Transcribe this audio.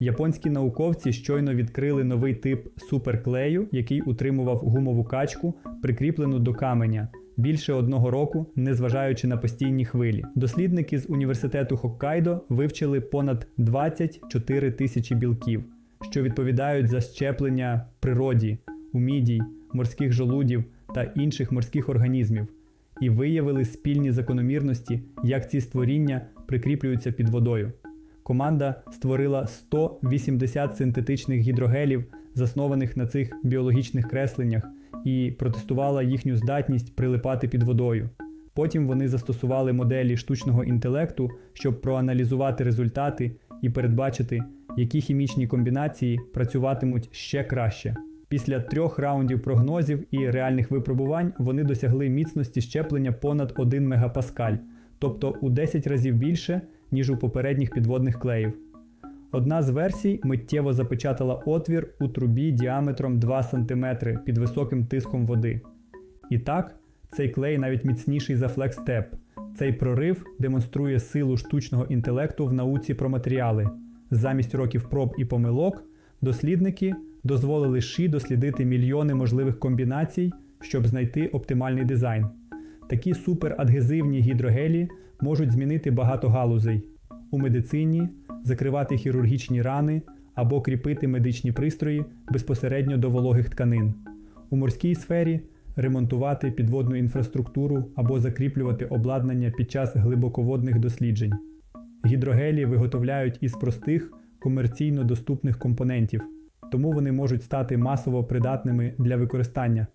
Японські науковці щойно відкрили новий тип суперклею, який утримував гумову качку, прикріплену до каменя. Більше одного року, незважаючи на постійні хвилі, дослідники з університету Хоккайдо вивчили понад 24 тисячі білків, що відповідають за щеплення природі, у мідій, морських жолудів та інших морських організмів, і виявили спільні закономірності, як ці створіння прикріплюються під водою. Команда створила 180 синтетичних гідрогелів, заснованих на цих біологічних кресленнях, і протестувала їхню здатність прилипати під водою. Потім вони застосували моделі штучного інтелекту, щоб проаналізувати результати і передбачити, які хімічні комбінації працюватимуть ще краще. Після трьох раундів прогнозів і реальних випробувань вони досягли міцності щеплення понад 1 мегапаскаль, тобто у 10 разів більше, ніж у попередніх підводних клеїв. Одна з версій миттєво запечатала отвір у трубі діаметром 2 см під високим тиском води. І так, цей клей навіть міцніший за FlexTap. Цей прорив демонструє силу штучного інтелекту в науці про матеріали. Замість років проб і помилок, дослідники дозволили ШІ дослідити мільйони можливих комбінацій, щоб знайти оптимальний дизайн. Такі суперадгезивні гідрогелі можуть змінити багато галузей у медицині, закривати хірургічні рани або кріпити медичні пристрої безпосередньо до вологих тканин. У морській сфері ремонтувати підводну інфраструктуру або закріплювати обладнання під час глибоководних досліджень. Гідрогелі виготовляють із простих комерційно доступних компонентів, тому вони можуть стати масово придатними для використання.